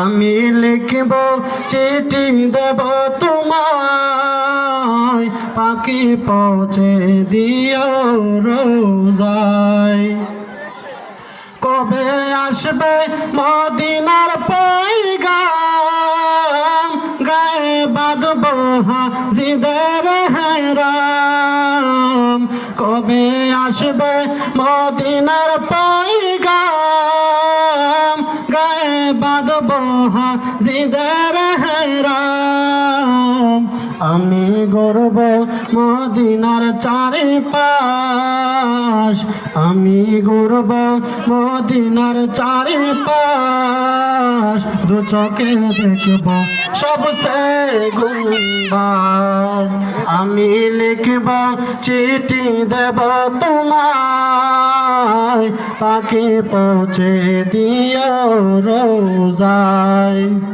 আমি লিখব চিঠি দেব তোমায়। পাখি পৌঁছে দিও রোজায়। কবে আসবে মদিনার পৈগাম? গায়ে বাঁধব হাজিদের হেরাম। কবে আসবে মদিনার পৈগাম? বাঁধব জিদার হেরাম। আমি গর্ব মদিনার চারি পাশ আমি গর্ব মদিনার চারি পাশ দু চোখে দেখব সবসে গুম্বাস আমি লিখব চিঠি দেব তোমায়। পাখি পৌঁছে দিও রোজায়।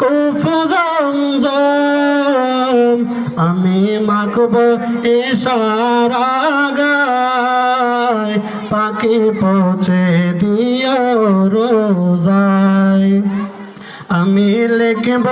কুফুজম আমি মাখব ইশারা গায় পাখি পৌঁছে দিও রোজায়। আমি লিখব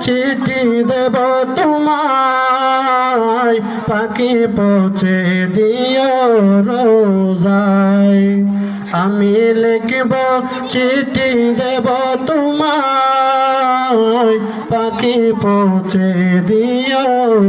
চিঠি দেব তোমায়, পাখি পৌঁছে দিও রোজায়। আমি লিখব চিঠি দেব তোমায় পাখি পৌঁছে দিও।